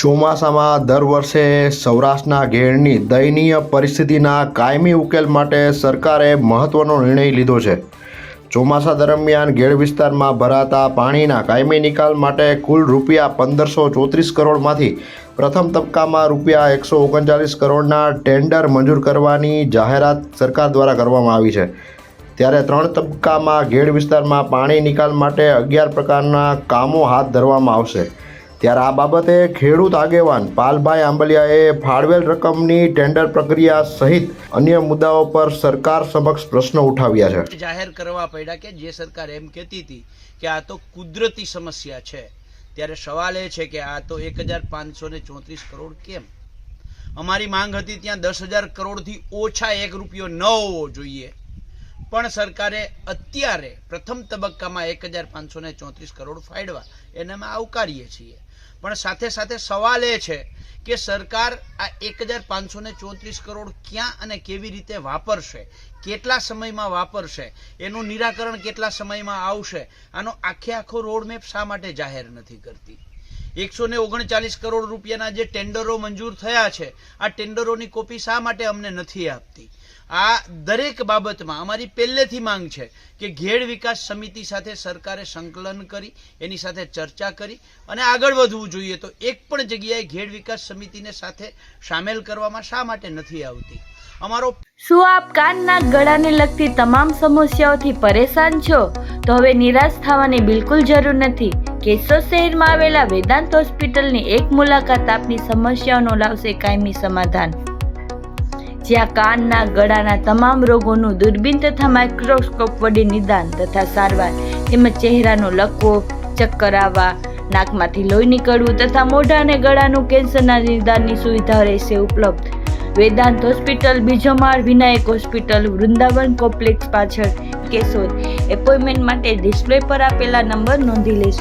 ચોમાસામાં દર વર્ષે સૌરાષ્ટ્રના ઘેરની દયનીય પરિસ્થિતિના કાયમી ઉકેલ માટે સરકારે મહત્ત્વનો નિર્ણય લીધો છે. ચોમાસા દરમિયાન ઘેડ વિસ્તારમાં ભરાતા પાણીના કાયમી નિકાલ માટે કુલ રૂપિયા પંદરસો ચોત્રીસ કરોડમાંથી પ્રથમ તબક્કામાં રૂપિયા એકસો ઓગણચાલીસ કરોડના ટેન્ડર મંજૂર કરવાની જાહેરાત સરકાર દ્વારા કરવામાં આવી છે. ત્યારે ત્રણ તબક્કામાં ઘેડ વિસ્તારમાં પાણી નિકાલ માટે અગિયાર પ્રકારના કામો હાથ ધરવામાં આવશે. ત્યારે આ બાબતે ખેડૂત આગેવાન પાલભાઈ આંબલિયાએ ફાળવેલ રકમની ટેન્ડર પ્રક્રિયા સહિત અન્ય મુદ્દાઓ પર સરકાર સમક્ષ પ્રશ્નો ઉઠાવ્યા છે. જાહેર કરવા પડ્યા કે જે સરકાર એમ કહેતી હતી કે આ તો કુદરતી સમસ્યા છે. ત્યારે સવાલ એ છે કે આ તો એક હજાર પાંચસો ને ચોત્રીસ કરોડ કેમ? અમારી માંગ હતી ત્યાં દસ હજાર કરોડથી ઓછા એક રૂપિયો ન હોવો જોઈએ. પણ સરકારે અત્યારે પ્રથમ તબક્કામાં એક હજાર પાંચસો ને ચોત્રીસ કરોડ ફાળવા એને અમે આવકારીએ છીએ. પણ સાથે સાથે સવાલ એ છે કે સરકાર આ એક હજાર પાંચસો ને ચોત્રીસ કરોડ ક્યાં અને કેવી રીતે વાપરશે? કેટલા સમયમાં વાપરશે? એનું નિરાકરણ કેટલા સમયમાં આવશે? આનો આખે આખો રોડમેપ શા માટે જાહેર નથી કરતી? એકસો ને ઓગણચાલીસ કરોડ રૂપિયાના જે ટેન્ડરો મંજૂર થયા છે, આ ટેન્ડરોની કોપી શા માટે અમને નથી આપતી? આ દરેક બાબતમાં અમારી પહેલેથી માંગ છે કે ઘેડ વિકાસ સમિતિ સાથે સરકારે સંકલન કરી, એની સાથે ચર્ચા કરી અને આગળ વધવું જોઈએ. તો એક પણ જગ્યાએ ઘેડ વિકાસ સમિતિને સાથે સામેલ કરવામાં શા માટે નથી આવતી? અમારો શું આપ કાનના ગળાને લગતી તમામ સમસ્યાઓથી પરેશાન છો? તો હવે નિરાશ થવાની બિલકુલ જરૂર નથી. કેશોદ શહેરમાં આવેલા વેદાંત હોસ્પિટલની એક મુલાકાત આપની સમસ્યાઓનો લાવશે કાયમી સમાધાન. જ્યાં કાનના ગળાના તમામ રોગોનું દૂરબીન તથા માઇક્રોસ્કોપ વડે નિદાન તથા સારવાર, તેમજ ચહેરાનો લકવો ચક્કર આવવા, નાકમાંથી લોહી નીકળવું તથા મોઢા અને ગળાનું કેન્સરના નિદાનની સુવિધા રહેશે ઉપલબ્ધ. વેદાંત હોસ્પિટલ બીજો માળ વિનાયક હોસ્પિટલ, વૃંદાવન કોમ્પ્લેક્સ પાછળ કેશોદ. એપોઇન્ટમેન્ટ માટે ડિસ્પ્લે પર આપેલા નંબર નોંધી લેશો.